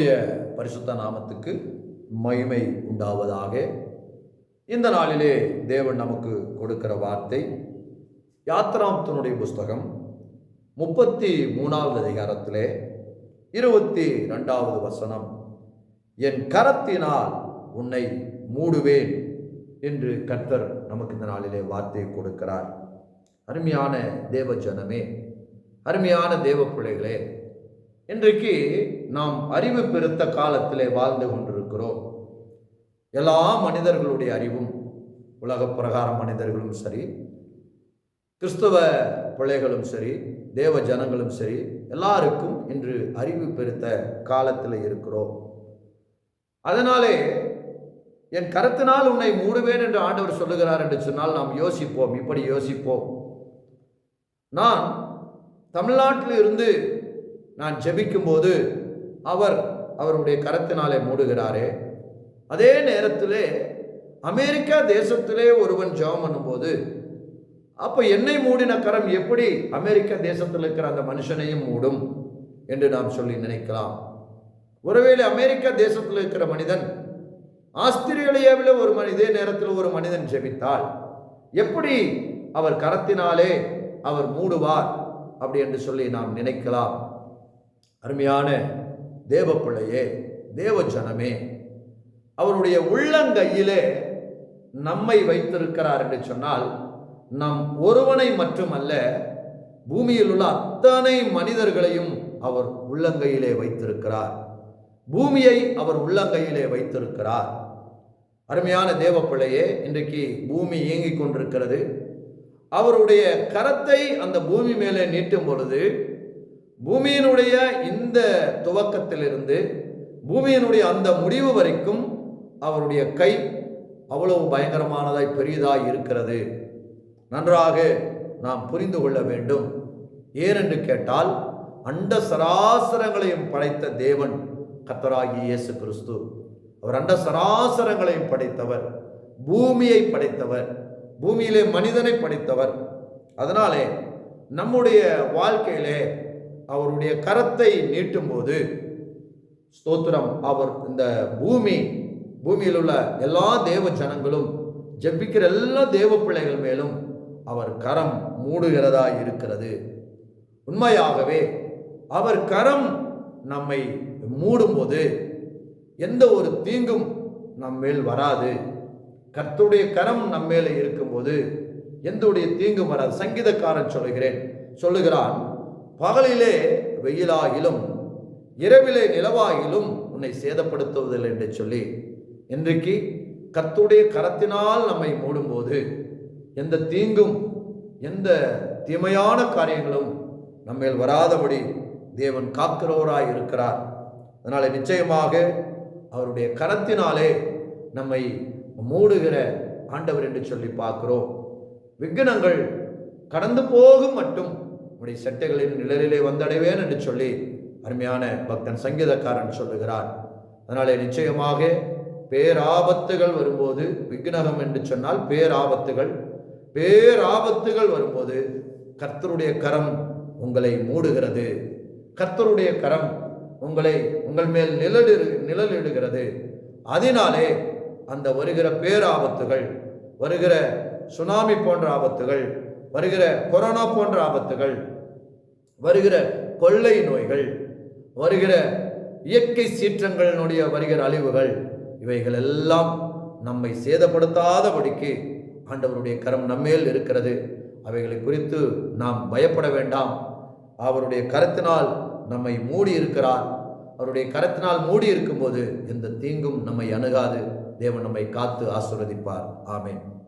கர்த்தருடைய பரிசுத்த நாமத்துக்கு மகிமை உண்டாவதாக. இந்த நாளிலே தேவன் நமக்கு கொடுக்கிற வார்த்தை யாத்ராம்தனுடைய புஸ்தகம் முப்பத்தி மூணாவது அதிகாரத்திலே இருபத்தி ரெண்டாவது வசனம் என் கரத்தினால் உன்னை மூடுவேன் என்று கர்த்தர் நமக்கு இந்த நாளிலே வார்த்தை கொடுக்கிறார். அருமையான தேவ ஜனமே அருமையான தேவ பிள்ளைகளே இன்றைக்கு நாம் அறிவு பெருத்த காலத்திலே வாழ்ந்து கொண்டிருக்கிறோம். எல்லா மனிதர்களுடைய அறிவும் உலக பிரகார மனிதர்களும் சரி கிறிஸ்தவ பிள்ளைகளும் சரி தேவ ஜனங்களும் சரி எல்லாருக்கும் இன்று அறிவு பெருத்த காலத்தில் இருக்கிறோம். அதனாலே என் கருத்தினால் உன்னை மூடுவேன் என்று ஆண்டவர் சொல்லுகிறார் என்று சொன்னால் நாம் யோசிப்போம். இப்படி யோசிப்போம். நான் தமிழ்நாட்டில் இருந்து நான் ஜபிக்கும்போது அவர் அவருடைய கரத்தினாலே மூடுகிறாரே. அதே நேரத்திலே அமெரிக்கா தேசத்திலே ஒருவன் ஜெபம் பண்ணும்போது அப்போ என்னை மூடின கரம் எப்படி அமெரிக்க தேசத்தில் இருக்கிற அந்த மனுஷனையும் மூடும் என்று நாம் சொல்லி நினைக்கலாம். ஒருவேளை அமெரிக்க தேசத்தில் இருக்கிற மனிதன் ஆஸ்திரேலியாவில் ஒரு மனி இதே நேரத்தில் ஒரு மனிதன் ஜெபித்தால் எப்படி அவர் கரத்தினாலே அவர் மூடுவார் அப்படி என்று சொல்லி நாம் நினைக்கலாம். அருமையான தேவ பிள்ளையே தேவ ஜனமே அவருடைய உள்ளங்கையிலே நம்மை வைத்திருக்கிறார் என்று சொன்னால் நம் ஒருவனை மட்டுமல்ல பூமியில் உள்ள அத்தனை மனிதர்களையும் அவர் உள்ளங்கையிலே வைத்திருக்கிறார். பூமியை அவர் உள்ளங்கையிலே வைத்திருக்கிறார். அருமையான தேவ பிள்ளையே இன்றைக்கு பூமி இயங்கிக் கொண்டிருக்கிறது. அவருடைய கரத்தை அந்த பூமி மேலே நீட்டும் பொழுது பூமியினுடைய இந்த துவக்கத்திலிருந்து பூமியினுடைய அந்த முடிவு வரைக்கும் அவருடைய கை அவ்வளவு பயங்கரமானதாய் பெரியதாய் இருக்கிறது. நன்றாக நாம் புரிந்து கொள்ள வேண்டும். ஏனென்று கேட்டால் அண்ட சராசரங்களையும் படைத்த தேவன் கத்தராகி இயேசு கிறிஸ்து. அவர் அண்ட சராசரங்களையும் படைத்தவர் பூமியை படைத்தவர் பூமியிலே மனிதனை படைத்தவர். அதனாலே நம்முடைய வாழ்க்கையிலே அவருடைய கரத்தை நீட்டும்போது ஸ்தோத்திரம். அவர் இந்த பூமி பூமியில் உள்ள எல்லா தேவ ஜனங்களும் ஜெபிக்கிற எல்லா தேவ பிள்ளைகள் மேலும் அவர் கரம் மூடுகிறதா இருக்கிறது. உண்மையாகவே அவர் கரம் நம்மை மூடும்போது எந்த ஒரு தீங்கும் நம்மேல் வராது. கர்த்துடைய கரம் நம்ம மேலே இருக்கும்போது எந்த உடைய தீங்கும் வராது. சங்கீதக்காரன் சொல்லுகிறேன் சொல்லுகிறான் பகலிலே வெயிலாகிலும் இரவிலே நிலவாகிலும் உன்னை சேதப்படுத்துவதில்லை என்று சொல்லி இன்றைக்கு கத்துடைய கரத்தினால் நம்மை மூடும்போது எந்த தீங்கும் எந்த தீமையான காரியங்களும் நம்மேல் வராதபடி தேவன் காக்கிறவராய் இருக்கிறார். அதனால் நிச்சயமாக அவருடைய கரத்தினாலே நம்மை மூடுகிற ஆண்டவர் என்று சொல்லி பார்க்கிறோம். விக்னங்கள் கடந்து போகும் மட்டும் உடைய சட்டைகளின் நிழலிலே வந்தடைவேன் என்று சொல்லி அருமையான பக்தன் சங்கீதக்காரன் சொல்லுகிறார். அதனாலே நிச்சயமாக பேராபத்துகள் வரும்போது விக்னகம் என்று சொன்னால் பேராபத்துகள். பேராபத்துகள் வரும்போது கர்த்தருடைய கரம் உங்களை மூடுகிறது. கர்த்தருடைய கரம் உங்களை உங்கள் மேல் நிழலிடு நிழலிடுகிறது. அதனாலே அந்த வருகிற பேராபத்துகள் வருகிற சுனாமி போன்ற ஆபத்துகள் வருகிற கொரோனா போன்ற ஆபத்துகள் வருகிற கொள்ளை நோய்கள் வருகிற இயற்கை சீற்றங்களினுடைய வருகிற அழிவுகள் இவைகள் எல்லாம் நம்மை சேதப்படுத்தாதபடிக்கு ஆண்டவருடைய கரம் நம்மேல் இருக்கிறது. அவைகளை குறித்து நாம் பயப்பட வேண்டாம். அவருடைய கரத்தினால் நம்மை மூடி இருக்கிறார். அவருடைய கரத்தினால் மூடி இருக்கும்போது எந்த தீங்கும் நம்மை அணுகாது. தேவன் நம்மை காத்து ஆசீர்வதிப்பார். ஆமேன்.